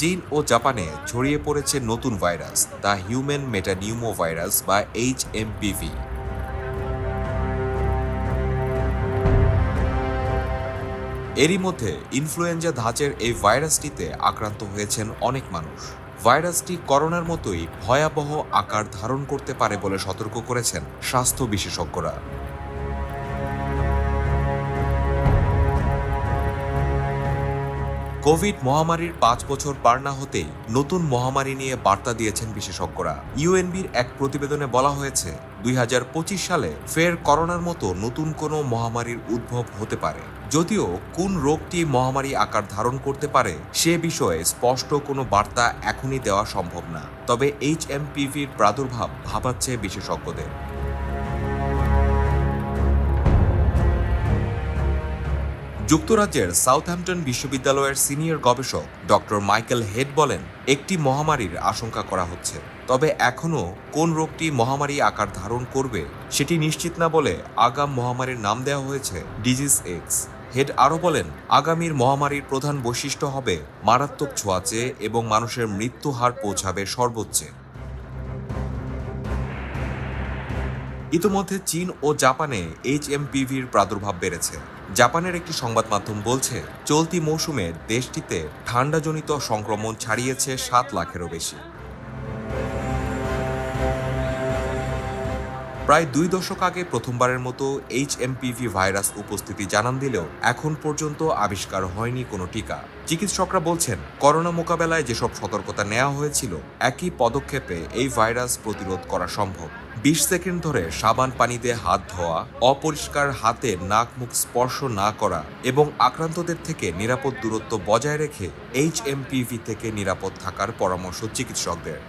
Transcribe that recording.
চীন ও জাপানে ছড়িয়ে পড়েছে নতুন virus, the human metapneumovirus বা এইচ এমপিভি এরই মধ্যে ইনফ্লুয়েঞ্জা ধাঁচের এই ভাইরাসটিতে আক্রান্ত হয়েছেন অনেক মানুষ। ভাইরাসটি করোনার মতোই ভয়াবহ আকার ধারণ করতে পারে বলে সতর্ক করেছেন স্বাস্থ্য বিশেষজ্ঞরা। কোভিড মহামারীর পাঁচ বছর পার না হতেই নতুন মহামারী নিয়ে বার্তা দিয়েছেন বিশেষজ্ঞরা। ইউএনবির এক প্রতিবেদনে বলা হয়েছে, দুই হাজার পঁচিশ সালে ফের করোনার মতো নতুন কোনো মহামারীর উদ্ভব হতে পারে। যদিও কোন রোগটি মহামারী আকার ধারণ করতে পারে সে বিষয়ে স্পষ্ট কোনো বার্তা এখনই দেওয়া সম্ভব না। তবে এইচ এমপিভির প্রাদুর্ভাব ভাবাচ্ছে বিশেষজ্ঞদের। যুক্তরাজ্যের সাউথহ্যাম্পটন বিশ্ববিদ্যালয়ের সিনিয়র গবেষক ডক্টর মাইকেল হেড বলেন, একটি মহামারীর আশঙ্কা করা হচ্ছে। তবে এখনও কোন রোগটি মহামারী আকার ধারণ করবে সেটি নিশ্চিত না বলে আগাম মহামারীর নাম দেওয়া হয়েছে ডিজিজ এক্স। হেড আরও বলেন, আগামীর মহামারীর প্রধান বৈশিষ্ট্য হবে মারাত্মক ছোঁয়াচে এবং মানুষের মৃত্যু হার পৌঁছাবে সর্বোচ্চে। ইতোমধ্যে চীন ও জাপানে এইচ এইচএমপিভির প্রাদুর্ভাব বেড়েছে। জাপানের একটি সংবাদ মাধ্যম বলছে, চলতি মৌসুমে দেশটিতে ঠান্ডাজনিত সংক্রমণ ছাড়িয়েছে সাত লাখেরও বেশি। প্রায় দুই দশক আগে প্রথমবারের মতো এইচএমপিভি ভাইরাস উপস্থিতি জানান দিলেও এখন পর্যন্ত আবিষ্কার হয়নি কোনো টিকা। চিকিৎসকরা বলছেন, করোনা মোকাবেলায় যেসব সতর্কতা নেওয়া হয়েছিল, একই পদক্ষেপে এই ভাইরাস প্রতিরোধ করা সম্ভব। বিশ সেকেন্ড ধরে সাবান পানিতে হাত ধোয়া, অপরিষ্কার হাতে নাক মুখ স্পর্শ না করা এবং আক্রান্তদের থেকে নিরাপদ দূরত্ব বজায় রেখে এইচএমপিভি থেকে নিরাপদ থাকার পরামর্শ চিকিৎসকদের।